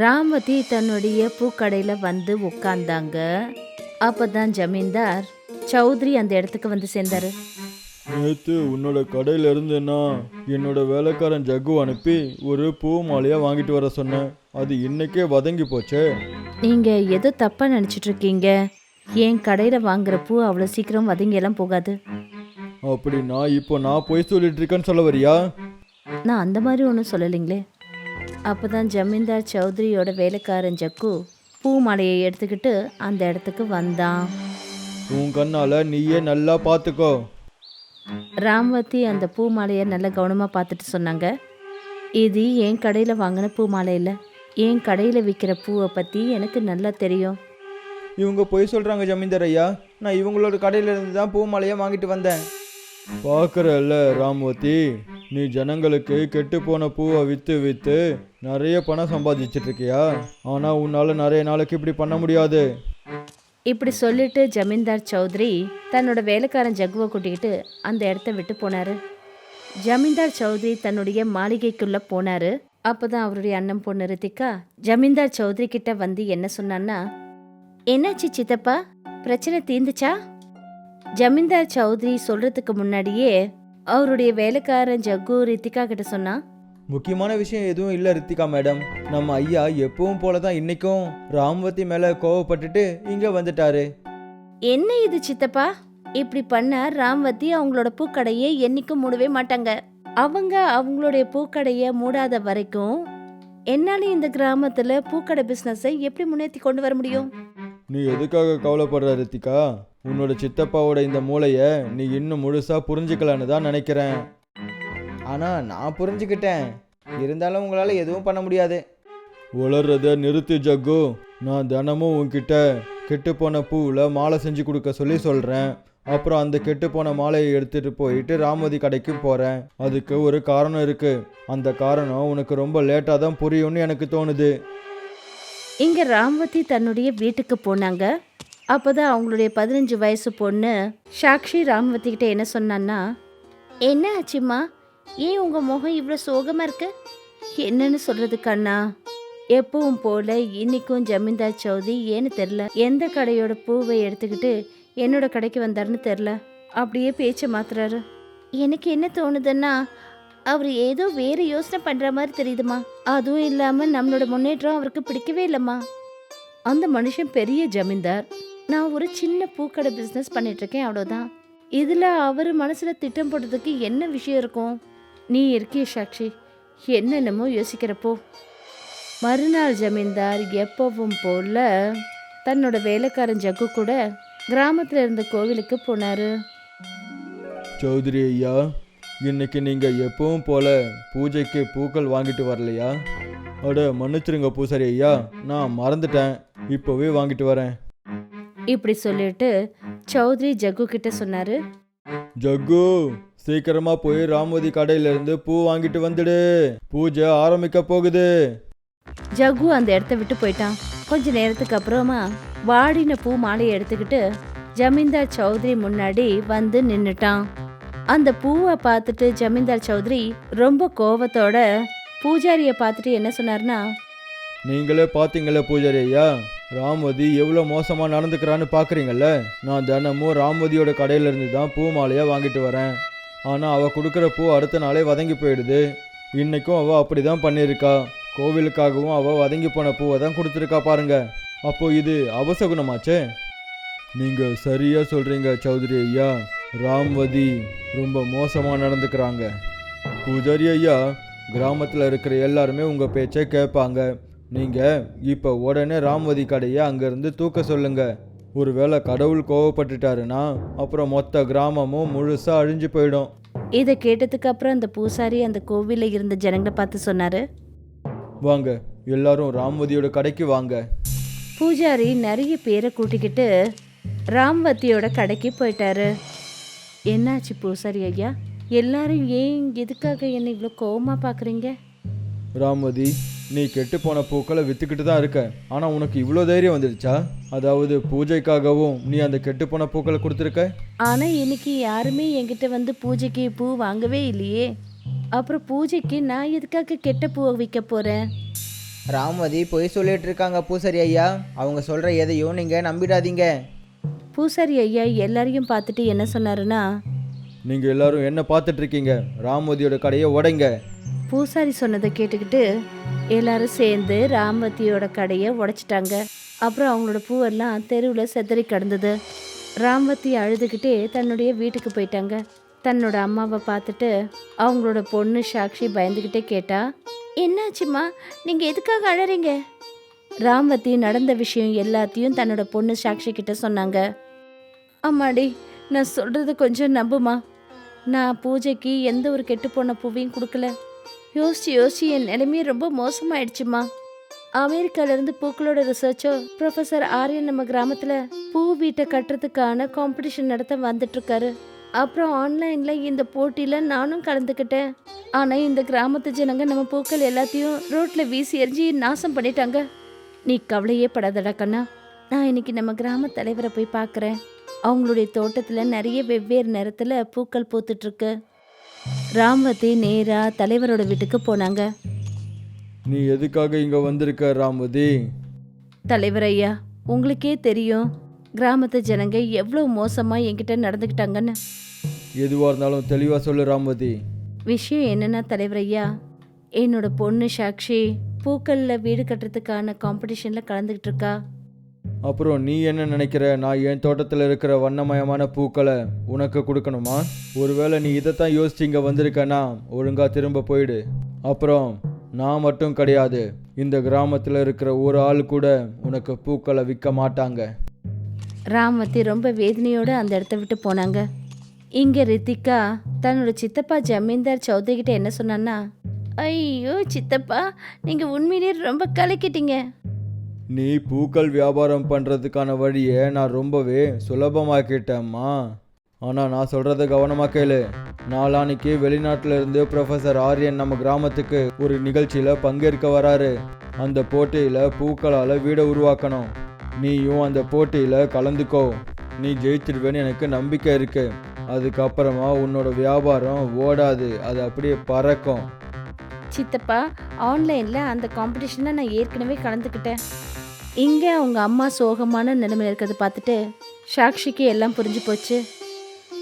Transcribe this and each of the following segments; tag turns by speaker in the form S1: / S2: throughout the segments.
S1: ராமதி தன்னுடைய பூக்கடையில் வந்து உட்கார்ந்தாங்க அப்பதான் ஜமீன்தார் சௌத்ரி அந்த இடத்துக்கு வந்து சேர்ந்தாரு.
S2: நேத்து உன்னோட கடையில இருந்துன்னா என்னோட வேலைக்காரன் ஜக்கு அனுப்பி ஒரு பூ மாலையா வாங்கிட்டு வர சொன்னேன். அது இன்னைக்கே வதங்கி போச்சே.
S1: நீங்க ஏதோ தப்பா நினைச்சிட்டு இருக்கீங்க? என் கடையில வாங்குற பூ அவ்வளோ சீக்கிரம் வதங்கி எல்லாம் போகாது
S2: அப்படின்னா இப்போ நான் போய் சொல்லிட்டு இருக்கேன்னு சொல்ல வரியா?
S1: நான் அந்த மாதிரி ஒன்றும் சொல்லலைங்களே. அப்பதான் ஜமீன்தார் சௌத்ரியோட வேலைக்காரன் ஜக்கு பூ மாலையை எடுத்துக்கிட்டு அந்த இடத்துக்கு வந்தான்.
S2: உன் கண்ணால நீயே நல்லா பார்த்துக்கோ.
S1: ராம்வதி அந்த பூ மாலையை நல்லா கவனமாக பார்த்துட்டு சொன்னாங்க. இது என் கடையில் வாங்கின பூ மாலை இல்லை. என் கடையில் விற்கிற பூவை பற்றி எனக்கு நல்லா தெரியும்.
S2: இவங்க பொய் சொல்றாங்க ஜமீன்தார் ஐயா. நான் இவங்களோட கடையில இருந்து தான் பூ மாலையா வாங்கிட்டு வந்தேன். பார்க்கறல்ல ராமவதி. நீ ஜனங்களுக்கு கெட்டு போன பூவை விற்று விற்று நிறைய பணம் சம்பாதிச்சிட்டு இருக்கியா ஆனால் உன்னால் நிறைய நாளைக்கு இப்படி பண்ண முடியாது.
S1: இப்படி சொல்லிட்டு ஜமீன்தார் சௌத்ரி தன்னோட வேலைக்காரன் ஜகுவை கூட்டிக்கிட்டு அந்த இடத்த விட்டு போனாரு. ஜமீன்தார் சௌத்ரி தன்னுடைய மாளிகைக்குள்ள போனாரு. அப்பதான் அவருடைய அண்ணன் பொண்ணு ரித்திகா ஜமீன்தார் சௌத்ரி கிட்ட வந்து என்ன சொன்னான்னா என்னாச்சு சித்தப்பா? பிரச்சனை தீர்ந்துச்சா? ஜமீன்தார் சௌத்ரி சொல்றதுக்கு முன்னாடியே அவருடைய வேலைக்காரன் ஜக்கு ரித்திகா கிட்ட சொன்னா
S2: முக்கியமான விஷயம் எதுவும் இல்லை ரித்திகா மேடம். நம்ம ஐயா எப்பவும் போல தான் இன்னைக்கும் ராமவதி மேலே கோவப்பட்டுட்டு இங்கே வந்துட்டாரு.
S1: என்ன இது சித்தப்பா? இப்படி பண்ண ராம்வதி அவங்களோட பூக்கடையை என்னைக்கும் மூடவே மாட்டாங்க. அவங்க அவங்களுடைய பூக்கடையை மூடாத வரைக்கும் என்னால இந்த கிராமத்துல பூக்கடை பிசினஸை எப்படி முன்னேற்றி கொண்டு வர முடியும்?
S2: நீ எதுக்காக கவலைப்படுற ரித்திகா? உன்னோட சித்தப்பாவோட இந்த மூளையை நீ இன்னும் முழுசாக புரிஞ்சுக்கலான்னு தான் நினைக்கிறேன்.
S3: ஆனால் நான் புரிஞ்சுக்கிட்டேன். இருந்தாலும் உங்களால் எதுவும் பண்ண முடியாது.
S2: உளறத நிறுத்து ஜக்கு. நான் தினமும் உன்கிட்ட கெட்டுப்போன பூவில் மாலை செஞ்சு கொடுக்க சொல்லி சொல்கிறேன் அப்புறம் அந்த கெட்டுப்போன மாலையை எடுத்துகிட்டு போயிட்டு ராமதி கடைக்கு போகிறேன் அதுக்கு ஒரு காரணம் இருக்குது அந்த காரணம் உனக்கு ரொம்ப லேட்டாக தான் புரியும்னு எனக்கு தோணுது.
S1: இங்கே ராம்வதி தன்னுடைய வீட்டுக்கு போனாங்க. அப்போ தான் அவங்களுடைய பதினஞ்சு வயசு பொண்ணு சாக்ஷி ராம்வதி கிட்ட என்ன சொன்னான்னா என்ன ஆச்சுமா ஏன் உங்கள் முகம் இவ்வளோ சோகமாக இருக்கு? என்னன்னு சொல்கிறது கண்ணா? எப்பவும் போல இன்னைக்கும் ஜமீன்தார் சௌதி ஏன்னு தெரில எந்த கடையோட பூவை எடுத்துக்கிட்டு என்னோட கடைக்கு வந்தாருன்னு தெரில அப்படியே பேச்சை மாத்துறாரு. எனக்கு என்ன தோணுதுன்னா அவர் ஏதோ வேற யோசனை பண்ற மாதிரி தெரியுதுமா? அதுவும் இல்லாம நம்மளோட முன்னேற்றம் அவருக்கு பிடிக்கவே இல்லம்மா. அந்த மனுஷன் பெரிய ஜமீன்தார். நான் ஒரு சின்ன பூக்கடை பிஸ்னஸ் பண்ணிட்டு இருக்கேன் அவ்வளோதான் இதுல அவர் மனசுல திட்டம் போடுறதுக்கு என்ன விஷயம் இருக்கும்? நீ இருக்கிய சாட்சி என்னென்னமோ யோசிக்கிறப்போ. மறுநாள் ஜமீன்தார் எப்பவும் போல தன்னோட வேலைக்காரன் ஜக்கு கூட கிராமத்துல இருந்த கோவிலுக்கு போனாரு.
S2: சௌத்ரி ஐயா இன்னைக்கு நீங்கள் எப்பவும் போல பூஜைக்கு பூக்கள் வாங்கிட்டு வரலையா? அட மன்னிச்சிருங்க பூசாரி ஐயா. நான் மறந்துட்டேன். இப்போவே வாங்கிட்டு வரேன்.
S1: இப்படி சொல்லிட்டு சௌத்ரி ஜக்கு கிட்ட சொன்னாரு.
S2: ஜக்கு சீக்கிரமா போய் ராமவதி கடையில இருந்து பூ வாங்கிட்டு வந்துடு. பூஜை ஆரம்பிக்க போகுது.
S1: ஜகு அந்த இடத்த விட்டு போயிட்டான். கொஞ்ச நேரத்துக்கு அப்புறமா வாடின பூ மாலையை எடுத்துக்கிட்டு ஜமீன்தார் சௌத்ரி முன்னாடி வந்து நின்னுட்டான். அந்த பூவை பார்த்துட்டு ஜமீன்தார் சௌத்ரி ரொம்ப கோவத்தோட பூஜாரியை பார்த்துட்டு என்ன சொன்னார்னா
S2: நீங்களே பார்த்தீங்களே பூஜாரி ஐயா ராமவதி எவ்வளோ மோசமாக நடந்துக்கிறான்னு பார்க்குறீங்கல்ல? நான் தினமும் ராமவதியோட கடையிலேருந்து தான் பூ மாலையாக வாங்கிட்டு வரேன். ஆனால் அவள் கொடுக்குற பூ அடுத்த நாளே வதங்கி போயிடுது. இன்றைக்கும் அவள் அப்படி தான் பண்ணியிருக்கா. கோவிலுக்காகவும் அவள் வதங்கி போன பூவை தான் கொடுத்துருக்கா பாருங்க. அப்போது இது அவசகுணமாச்சே? நீங்கள் சரியாக சொல்கிறீங்க சௌத்ரி ஐயா. ராம்வதி ரொம்ப மோசமாக நடந்துக்கிறாங்க. பூஜாரி ஐயா கிராமத்தில் இருக்கிற எல்லாருமே உங்கள் பேச்சை கேட்பாங்க. நீங்கள் இப்போ உடனே ராம்வதி கடையை அங்கேருந்து தூக்க சொல்லுங்க. ஒருவேளை கடவுள் கோவப்பட்டுட்டாருன்னா அப்புறம் மொத்த கிராமமும் முழுசாக அழிஞ்சு போயிடும்.
S1: இதை கேட்டதுக்கு அப்புறம் அந்த பூசாரி அந்த கோவிலில் இருந்த ஜனங்களை பார்த்து சொன்னாரு.
S2: வாங்க எல்லாரும் ராம்வதியோட கடைக்கு வாங்க.
S1: பூஜாரி நிறைய பேரை கூட்டிக்கிட்டு ராம்வதியோட கடைக்கு போயிட்டாரு. என்னாச்சு பூசாரி ஐயா? எல்லாரும் ஏன் எதுக்காக என்னை இவ்வளோ கோவமா பார்க்குறீங்க
S2: ராம்வதி நீ கெட்டு போன பூக்களை வித்துக்கிட்டு தான் இருக்க. ஆனால் உனக்கு இவ்வளோ தைரியம் வந்துடுச்சா? அதாவது பூஜைக்காகவும் நீ அந்த கெட்டு போன பூக்களை கொடுத்துருக்க?
S1: ஆனால் இன்னைக்கு யாருமே என்கிட்ட வந்து பூஜைக்கு பூ வாங்கவே இல்லையே. அப்புறம் பூஜைக்கு நான் எதுக்காக கெட்ட பூவை விற்க போகிறேன்
S3: ராமதி பொய் சொல்லிட்டு இருக்காங்க பூசாரி ஐயா. அவங்க சொல்கிற எதையும் நீங்கள் நம்பிடாதீங்க.
S1: பூசாரி ஐயா எல்லாரையும் பார்த்துட்டு என்ன சொன்னாருன்னா
S2: நீங்கள் எல்லாரும் என்ன பார்த்துட்டு இருக்கீங்க ராமோதியோட கடையை உடைங்க.
S1: பூசாரி சொன்னதை கேட்டுக்கிட்டு எல்லாரும் சேர்ந்து ராமவதியோட கடையை உடைச்சிட்டாங்க. அப்புறம் அவங்களோட பூவெல்லாம் தெருவில் செதறி கிடந்தது. ராமவதி அழுதுகிட்டே தன்னுடைய வீட்டுக்கு போயிட்டாங்க. தன்னோட அம்மாவை பார்த்துட்டு அவங்களோட பொண்ணு சாக்ஷி பயந்துக்கிட்டே கேட்டா என்னாச்சும்மா? நீங்கள் எதுக்காக அழறீங்க? ராமவதி நடந்த விஷயம் எல்லாத்தையும் தன்னோட பொண்ணு சாக்ஷி கிட்ட சொன்னாங்க. அம்மாடி நான் சொல்கிறது கொஞ்சம் நம்புமா? நான் பூஜைக்கு எந்த ஒரு கெட்டு போன பூவையும் கொடுக்கல. யோசிச்சு யோசிச்சு என் நிலைமையே ரொம்ப மோசமாயிடுச்சுமா. அமெரிக்காலேருந்து பூக்களோட ரிசர்ச்சோ ப்ரொஃபசர் ஆரியன் நம்ம கிராமத்தில் பூ வீட்டை கட்டுறதுக்கான காம்படிஷன் நடத்த வந்துட்டுருக்காரு. அப்புறம் ஆன்லைனில் இந்த போட்டியில் நானும் கலந்துக்கிட்டேன். ஆனால் இந்த கிராமத்து ஜனங்க நம்ம பூக்கள் எல்லாத்தையும் ரோட்டில் வீசி எறிஞ்சு நாசம் பண்ணிட்டாங்க. நீ கவலையே படாதடா கண்ணா. நான் இன்னைக்கு நம்ம கிராம தலைவரை போய் பார்க்குறேன். அவங்களுடைய தோட்டத்தில் நிறைய வெவ்வேறு நேரத்தில் பூக்கள் பூத்துட்ருக்கு. ராமவதி நேரா தலைவரோட வீட்டுக்கு போனாங்க.
S2: நீ எதுக்காக இங்கே வந்திருக்க ராமதி
S1: தலைவர் ஐயா உங்களுக்கே தெரியும் கிராமத்து ஜனங்க எவ்வளோ மோசமாக என்கிட்ட நடந்துக்கிட்டாங்கன்னு.
S2: எதுவாக இருந்தாலும் தெளிவாக சொல்லு ராமதி
S1: விஷயம் என்னன்னா தலைவர் ஐயா என்னோட பொண்ணு சாக்ஷி பூக்களில் வீடு கட்டுறதுக்கான காம்படிஷனில் கலந்துக்கிட்டு இருக்கா.
S2: அப்புறம் நீ என்ன நினைக்கிற? நான் என் தோட்டத்தில் இருக்கிற வண்ணமயமான பூக்களை உனக்கு கொடுக்கணுமா? ஒருவேளை நீ இதைத்தான் யோசிச்சு இங்கே வந்திருக்கனா ஒழுங்காக திரும்ப போயிடு. அப்புறம் நான் மட்டும் கிடையாது இந்த கிராமத்தில் இருக்கிற ஒரு ஆள் கூட உனக்கு பூக்களை விற்க மாட்டாங்க.
S1: ராமவதி ரொம்ப வேதனையோடு அந்த இடத்த விட்டு போனாங்க. இங்கே ரித்திகா தன்னோட சித்தப்பா ஜமீன்தார் சௌத்ரி கிட்ட என்ன சொன்னான்னா ஐயோ சித்தப்பா நீங்கள் உண்மையிலேயே ரொம்ப கலக்கிட்டீங்க.
S2: நீ பூக்கள் வியாபாரம் பண்ணுறதுக்கான வழியை நான் ரொம்பவே சுலபமாக்கிட்டேம்மா. ஆனால் நான் சொல்கிறத கவனமாக கேளு. நாளானிக்கு வெளிநாட்டிலிருந்து ப்ரொஃபஸர் ஆரியன் நம்ம கிராமத்துக்கு ஒரு நிகழ்ச்சியில் பங்கேற்க வராரு. அந்த போட்டியில் பூக்களால் வீடை உருவாக்கணும். நீயும் அந்த போட்டியில் கலந்துக்கோ. நீ ஜெயிச்சிருவேன்னு எனக்கு நம்பிக்கை இருக்கு. அதுக்கப்புறமா உன்னோட வியாபாரம் ஓடாது. அது அப்படியே பறக்கும்.
S1: சித்தப்பா ஆன்லைனில் அந்த காம்படிஷனில் நான் ஏற்கனவே கலந்துக்கிட்டேன். இங்கே அவங்க அம்மா சோகமான நிலைமையில் இருக்கிறத பார்த்துட்டு சாக்ஷிக்கு எல்லாம் புரிஞ்சு போச்சு.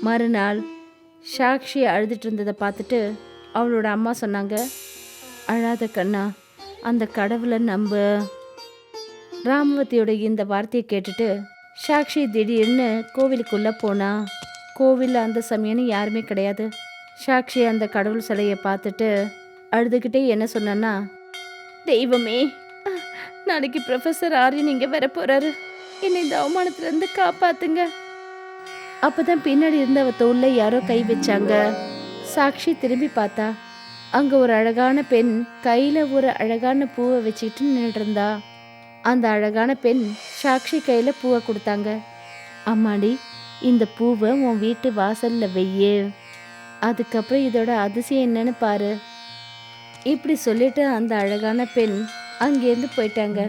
S1: மறுநாள் சாக்ஷி அழுதுட்டு இருந்ததை பார்த்துட்டு அவளோட அம்மா சொன்னாங்க அழாத கண்ணா அந்த கடவுளை நம்ப. ராமவதியோட இந்த வார்த்தையை கேட்டுட்டு சாக்ஷி திடீர்னு கோவிலுக்குள்ளே போனா. கோவிலில் அந்த சமயம்னு யாருமே கிடையாது. சாக்ஷி அந்த கடவுள் சிலையை பார்த்துட்டு அழுதுகிட்டே என்ன சொன்னா தெய்வமே நாளைக்கு ப்ரொஃபஸர் ஆரியன் இங்கே வர போகிறாரு என்னை இந்த அவமானத்துலேருந்து காப்பாத்துங்க. அப்பதான் பின்னாடி இருந்த அவ தோல்ல யாரோ கை வச்சாங்க. சாக்ஷி திரும்பி பார்த்தா அங்கே ஒரு அழகான பெண் கையில் ஒரு அழகான பூவை வச்சுக்கிட்டு நின்றுட்டு இருந்தா அந்த அழகான பெண் சாக்ஷி கையில் பூவை கொடுத்தாங்க. அம்மாடி இந்த பூவை உன் வீட்டு வாசலில் வெய்யு அதுக்கப்புறம் இதோட அதிசயம் என்னன்னு பாரு. இப்படி சொல்லிட்டு அந்த அழகான பெண் அங்கேருந்து போயிட்டாங்க.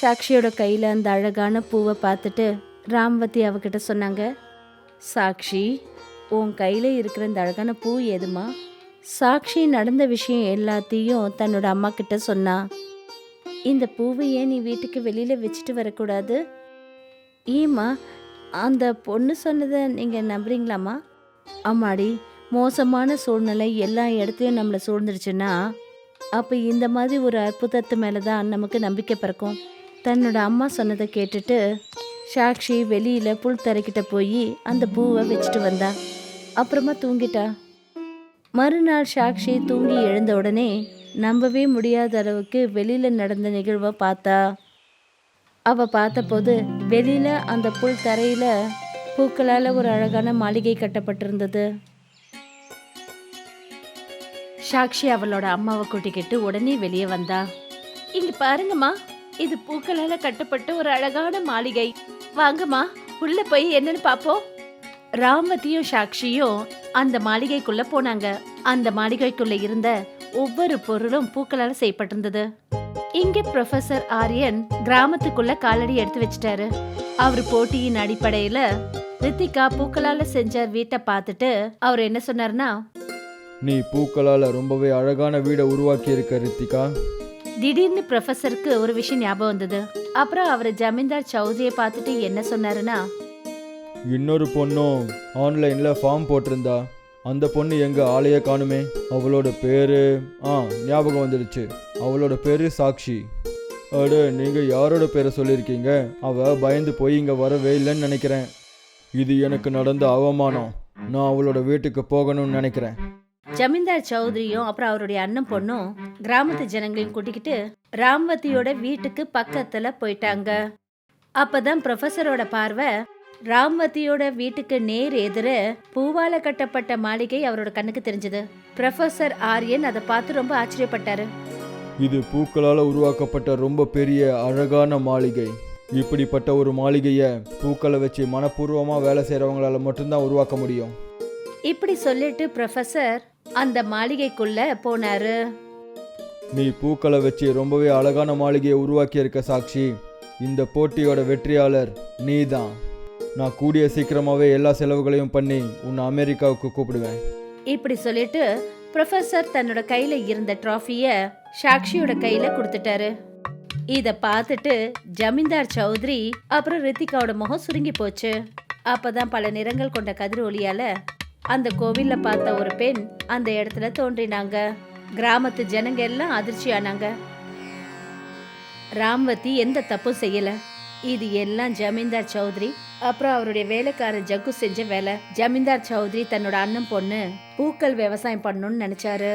S1: சாக்ஷியோட கையில் அந்த அழகான பூவை பார்த்துட்டு ராம்வதி அவகிட்ட சொன்னாங்க சாக்ஷி உன் கையில் இருக்கிற இந்த அழகான பூ எதுமா? சாக்ஷி நடந்த விஷயம் எல்லாத்தையும் தன்னோட அம்மா கிட்ட சொன்னா இந்த பூவை ஏன் நீ வீட்டுக்கு வெளியில் வச்சுட்டு வரக்கூடாது? ஏம்மா அந்த பொண்ணு சொன்னதை நீங்கள் நம்புறீங்களாம்மா? அம்மாடி மோசமான சூழ்நிலை எல்லா இடத்துலையும் நம்மளை சூழ்ந்துருச்சுன்னா அப்போ இந்த மாதிரி ஒரு அற்புதத்து மேலே தான் நமக்கு நம்பிக்கை பிறக்கும். தன்னோட அம்மா சொன்னதை கேட்டுட்டு சாக்ஷி வெளியில் புல் தரைக்கிட்ட போய் அந்த பூவை வச்சுட்டு வந்தா. அப்புறமா தூங்கிட்டா. மறுநாள் சாக்ஷி தூங்கி எழுந்த உடனே நம்பவே முடியாத அளவுக்கு வெளியில் நடந்த நிகழ்வை பார்த்தா. அவள் பார்த்தபோது வெளியில் அந்த புல் தரையில் பூக்களால் ஒரு அழகான மாளிகை கட்டப்பட்டிருந்தது. சாக்ஷி அவளோட அம்மாவை கூட்டிக்கிட்டு உடனே வெளியே வந்தா. இங்க பாருங்கம்மா இது பூக்களால கட்டப்பட்ட ஒரு அழகான மாளிகை. வாங்கம்மா உள்ள போய் என்னன்னு பாப்போம். ராமதியும் சாக்ஷியும் அந்த மாளிகைக்குள்ள போனாங்க. அந்த மாளிகைக்குள்ள இருந்த ஒவ்வொரு பொருளும் பூக்களால செய்யப்பட்டிருந்தது. இங்க ப்ரொஃபசர் ஆரியன் கிராமத்துக்குள்ள காலடி எடுத்து வச்சிட்டாரு. அவர் போட்டியின் அடிப்படையில ரித்திகா பூக்களால செஞ்ச வீட்டை பார்த்துட்டு அவர் என்ன சொன்னார்னா
S2: நீ பூக்களால் ரொம்பவே அழகான வீடை உருவாக்கி இருக்க ரித்திகா.
S1: திடீர்னு ப்ரொஃபஸருக்கு ஒரு விஷயம் ஞாபகம் வந்தது. அப்புறம் அவர் ஜமீன்தார் சௌத்ரியை பார்த்துட்டு என்ன சொன்னாருன்னா
S2: இன்னொரு பொண்ணும் ஆன்லைனில் ஃபார்ம் போட்டிருந்தா அந்த பொண்ணு எங்க ஆளையே காணுமே. அவளோட பேரு ஆ ஞாபகம் வந்துடுச்சு. அவளோட பேரு சாக்ஷி. அட நீங்க யாரோட பேரை சொல்லியிருக்கீங்க? அவ பயந்து போய் இங்க வரவே இல்லைன்னு நினைக்கிறேன். இது எனக்கு நடந்த அவமானம். நான் அவளோட வீட்டுக்கு போகணும்னு நினைக்கிறேன்.
S1: ஜமீன்தார் சௌத்ரியும் அப்புறம் அவருடைய அண்ணன் பொண்ணும் கிராமத்து ஜனங்களையும் கூட்டிக்கிட்டு ராம்வதியோட வீட்டுக்கு பக்கத்துல போயிட்டாங்க. அப்பதான் ப்ரொஃபஸரோட பார்வை ராம்வதியோட வீட்டுக்கு நேர் எதிர பூவால கட்டப்பட்ட மாளிகை அவரோட கண்ணுக்கு தெரிஞ்சது. ப்ரொஃபசர் ஆரியன் அதை பார்த்து ரொம்ப ஆச்சரியப்பட்டாரு.
S2: இது பூக்களால் உருவாக்கப்பட்ட ரொம்ப பெரிய அழகான மாளிகை. இப்படிப்பட்ட ஒரு மாளிகையை பூக்களை வச்சு மனப்பூர்வமாக வேலை செய்கிறவங்களால மட்டும்தான் உருவாக்க முடியும்.
S1: இப்படி சொல்லிட்டு ப்ரொஃபசர் அந்த மாளிகைக்குள்ள போனாரு.
S2: நீ பூக்களை வச்சு ரொம்பவே அழகான மாளிகையை உருவாக்கி இருக்க சாக்ஷி. இந்த போட்டியோட வெற்றியாளர் நீ தான் நான் கூடிய சீக்கிரமாகவே எல்லா செலவுகளையும் பண்ணி உன்னை அமெரிக்காவுக்கு கூப்பிடுவேன்.
S1: இப்படி சொல்லிட்டு ப்ரொஃபசர் தன்னோட கையில இருந்த ட்ராஃபிய சாக்ஷியோட கையில கொடுத்துட்டாரு. இத பார்த்துட்டு ஜமீன்தார் சௌத்ரி அப்புறம் ரித்திகாவோட முகம் சுருங்கி போச்சு. அப்பதான் பல நிறங்கள் கொண்ட கதிர் ஒளியால அந்த கோவில்ல பார்த்த ஒரு பெண் அந்த இடத்துல தோன்றினாங்க. கிராமத்து ஜனங்க எல்லாம் அதிர்ச்சி ஆனாங்க ராம்வதி எந்த தப்பும் செய்யல. இது எல்லாம் ஜமீன்தார் சௌத்ரி அப்புறம் அவருடைய வேலைக்காரன் ஜக்கு செஞ்ச வேலை. ஜமீன்தார் சௌத்ரி தன்னோட அண்ணன் பொண்ணு பூக்கள் விவசாயம் பண்ணணும்னு நினைச்சாரு.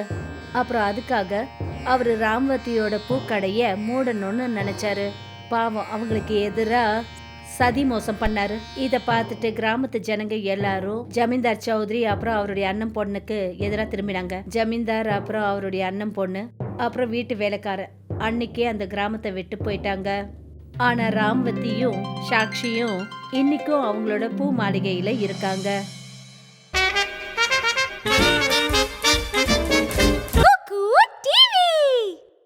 S1: அப்புறம் அதுக்காக அவர் ராம்வதியோட பூக்கடைய மூடணும்னு நினைச்சாரு. பாவம் அவங்களுக்கு எதிராக சதி மோசம் பண்ணாரு. இத பார்த்துட்டு கிராமத்து ஜனங்க எல்லாரும் ஜமீன்தார் சௌத்ரி அப்புறம் அவருடைய அண்ணன் பொண்ணுக்கு எதிராக திரும்பினாங்க. ஜமீன்தார் அப்புறம் அவருடைய அண்ணன் பொண்ணு அப்புறம் வீட்டு வேலைக்காரன் அன்னைக்கே அந்த கிராமத்தை விட்டு போயிட்டாங்க. ஆனா ராம்வத்தியும் சாக்ஷியும் இன்னைக்கும் அவங்களோட பூ மாளிகையில இருக்காங்க.